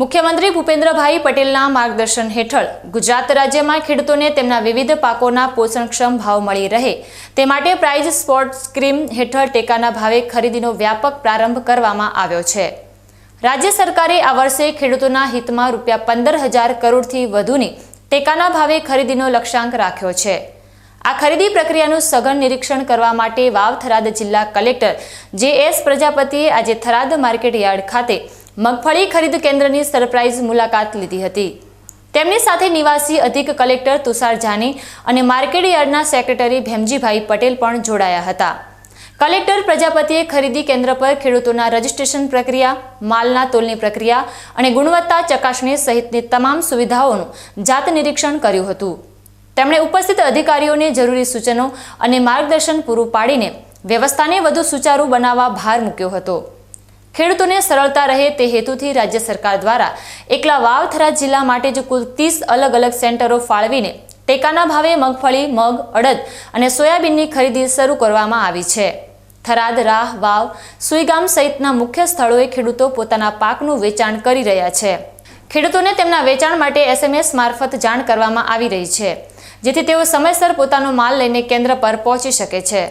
મુખ્યમંત્રી ભૂપેન્દ્રભાઈ પટેલના માર્ગદર્શન હેઠળ ગુજરાત રાજ્યમાં ખેડૂતોને તેમના વિવિધ પાકોના પોષણક્ષમ ભાવ મળી રહે. તે માટે પ્રાઇઝ સ્પોર્ટ સ્કીમ હેઠળ ટેકાના ભાવે ખરીદીનો વ્યાપક પ્રારંભ કરવામાં આવ્યો છે. રાજ્ય સરકારે આ વર્ષે ખેડૂતોના હિતમાં રૂપિયા પંદર હજાર કરોડથી વધુની ટેકાના ભાવે ખરીદીનો લક્ષ્યાંક રાખ્યો છે. આ ખરીદી પ્રક્રિયાનું સઘન નિરીક્ષણ કરવા માટે વાવ થરાદ જિલ્લા કલેક્ટર જે એસ પ્રજાપતિએ આજે થરાદ માર્કેટ યાર્ડ ખાતે મગફળી ખરીદ કેન્દ્રની સરપ્રાઇઝ મુલાકાત લીધી હતી. તેમની સાથે નિવાસી અધિક કલેક્ટર તુષાર જાની અને માર્કેટ યાર્ડના સેક્રેટરી ભેમજીભાઈ પટેલ પણ જોડાયા હતા. કલેક્ટર પ્રજાપતિએ ખરીદી કેન્દ્ર પર ખેડૂતોના રજીસ્ટ્રેશન પ્રક્રિયા, માલના તોલની પ્રક્રિયા અને ગુણવત્તા ચકાસણી સહિતની તમામ સુવિધાઓનું જાત નિરીક્ષણ કર્યું હતું. તેમણે ઉપસ્થિત અધિકારીઓને જરૂરી સૂચનો અને માર્ગદર્શન પૂરું પાડીને વ્યવસ્થાને વધુ સુચારુ બનાવવા ભાર મૂક્યો હતો. ખેડૂતોને સરળતા રહે તે હેતુથી રાજ્ય સરકાર દ્વારા એકલા વાવથરા જિલ્લા માટે જ કુલ ત્રીસ અલગ અલગ સેન્ટરો ફાળવીને ટેકાના ભાવે મગફળી, મગ, અડદ અને સોયાબીનની ખરીદી શરૂ કરવામાં આવી છે. થરાદ, રાહ, વાવ, સુઈગામ સહિતના મુખ્ય સ્થળોએ ખેડૂતો પોતાના પાકનું વેચાણ કરી રહ્યા છે. ખેડૂતોને તેમના વેચાણ માટે એસએમએસ મારફત જાણ કરવામાં આવી રહી છે, જેથી તેઓ સમયસર પોતાનો માલ લઈને કેન્દ્ર પર પહોંચી શકે છે.